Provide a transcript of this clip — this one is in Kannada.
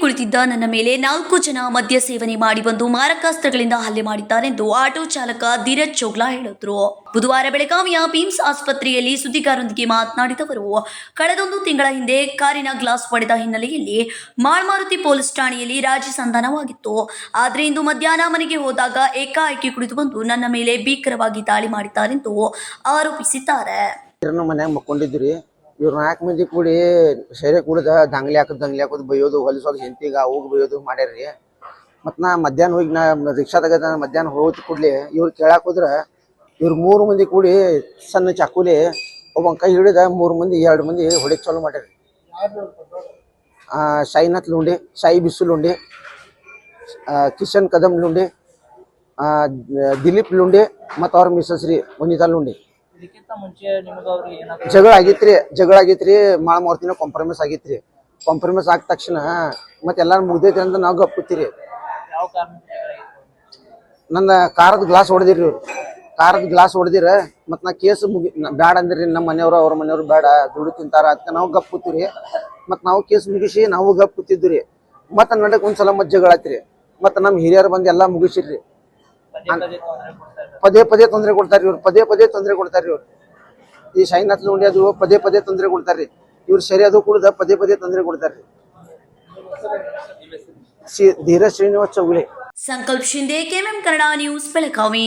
ಕುಳಿತಿದ್ದ ನನ್ನ ಮೇಲೆ ನಾಲ್ಕು ಜನ ಮದ್ಯ ಸೇವನೆ ಮಾಡಿ ಬಂದು ಮಾರಕಾಸ್ತ್ರಗಳಿಂದ ಹಲ್ಲೆ ಮಾಡಿದ್ದಾರೆಂದು ಆಟೋ ಚಾಲಕ ಧೀರಜ್ ಚೋಗ್ಲಾ ಹೇಳಿದ್ರು. ಬುಧವಾರ ಬೆಳಗಾವಿಯ ಪಿಮ್ಸ್ ಆಸ್ಪತ್ರೆಯಲ್ಲಿ ಸುದ್ದಿಗಾರರೊಂದಿಗೆ ಮಾತನಾಡಿದವರು, ಕಳೆದೊಂದು ತಿಂಗಳ ಹಿಂದೆ ಕಾರಿನ ಗ್ಲಾಸ್ ಒಡೆದ ಹಿನ್ನೆಲೆಯಲ್ಲಿ ಮಾಳ್ಮಾರುತಿ ಪೊಲೀಸ್ ಠಾಣೆಯಲ್ಲಿ ರಾಜಿ ಸಂಧಾನವಾಗಿತ್ತು. ಆದರೆ ಇಂದು ಮಧ್ಯಾಹ್ನ ಮನೆಗೆ ಹೋದಾಗ ಏಕಾಏಕಿ ಕುಳಿತು ಬಂದು ನನ್ನ ಮೇಲೆ ಭೀಕರವಾಗಿ ದಾಳಿ ಮಾಡಿದ್ದಾರೆಂದು ಆರೋಪಿಸಿದ್ದಾರೆ. ಇವ್ರ ನಾಲ್ಕು ಮಂದಿ ಕೂಡಿ ಸೆರೆ ಕುಡ್ದ ದಂಗ್ಲಿ ಹಾಕದ್ ದಂಗ್ಲಿ ಹಾಕೋದು ಬೈಯೋದು ಹೊಲಿಸೋದು ಹೆಂತಿಗ ಹೋಗಿ ಬೈಯೋದು ಮಾಡ್ಯಾರ್ರಿ. ಮತ್ ನಾ ಮಧ್ಯಾಹ್ನ ಹೋಗಿ ನಾ ರಿಕ್ಷಾದಾಗ ಮಧ್ಯಾಹ್ನ ಹೋಗಿ ಕೂಡ್ಲಿ ಇವ್ರು ಕೇಳಾಕ್ ಹೋದ್ರ ಇವ್ರ ಮೂರು ಮಂದಿ ಕೂಡಿ ಸಣ್ಣ ಚಾಕುಲಿ ಒಬ್ಬ ಕೈ ಹಿಡಿದ ಮೂರು ಮಂದಿ ಎರಡು ಮಂದಿ ಹೊಡಿಕ್ ಚಾಲು ಮಾಡ್ಯಾರಿ ಆ, ಸಾಯಿನಾಥ್ ಲುಂಡಿ ಸಾಯಿ ಬಿಸು ಕಿಶನ್ ಕದಮ್ ಲುಂಡಿ ದಿಲೀಪ್ ಲುಂಡಿ ಮತ್ತು ಅವ್ರ ಮಿಸಸ್ ರೀ ವನಿತಾ ಲುಂಡಿ. ಜಗಳ ಆಗಿತ್ರಿ ಜಗಳ ಆಗಿತ್ರಿ ಮಾಳ ಮೂರ್ತಿನ ಕಾಂಪ್ರಮೈಸ್ ಆಗಿತ್ರಿ. ಕಾಂಪ್ರಮೈಸ್ ಆದ ತಕ್ಷಣ ಮತ್ತೆ ಎಲ್ಲಾರು ಮುಗ್ದೈತಿ ಅಂತ ನಾವು ಗಪ್ಪತ್ತೀರಿ ನನ್ನ ಕಾರದ ಗ್ಲಾಸ್ ಹೊಡೆದಿರಿ ಇವ್ರು. ಕಾರದ ಗ್ಲಾಸ್ ಹೊಡೆದಿರ ಮತ್ತೆ ನಾ ಕೇಸ್ ಮುಗಿ ಬ್ಯಾಡ ಅಂದ್ರಿ ನಮ್ಮ ಮನೆಯವರು ಅವ್ರ ಮನೆಯವ್ರು ಬೇಡ ದುಡ್ಡು ತಿಂತಾರ ಅದಕ್ಕೆ ನಾವು ಗಪ್ ಮತ್ತೆ ಮತ್ ನಾವು ಕೇಸ್ ಮುಗಿಸಿ ನಾವು ಗಪ್ ಮತ್ತೆ ಮತ್ತ ನಡಕ್ ಒಂದ್ಸಲ ಮತ್ ಜಗಳ ಆಯ್ತ್ರಿ ನಮ್ಮ ನಮ್ ಹಿರಿಯರು ಬಂದು ಎಲ್ಲಾ ಮುಗಿಸಿರ್ರಿ. ಪದೇ ಪದೇ ತೊಂದರೆ ಕೊಡ್ತಾರೆ ಇವ್ರು, ಪದೇ ಪದೇ ತೊಂದರೆ ಕೊಡ್ತಾರೆ ಇವ್ರು. ಈ ಶೈನಾಥ್ ಲೋಂಡಿ ಅದು ಪದೇ ಪದೇ ತೊಂದರೆ ಕೊಡ್ತಾರೆ. ಇವ್ರು ಸರಿ ಅದು ಕುಡ್ದ ಪದೇ ಪದೇ ತೊಂದರೆ ಕೊಡ್ತಾರೆ. Dheeraj Srinivas Chougule Sankalp Shinde KMM Kannada news Belagavi.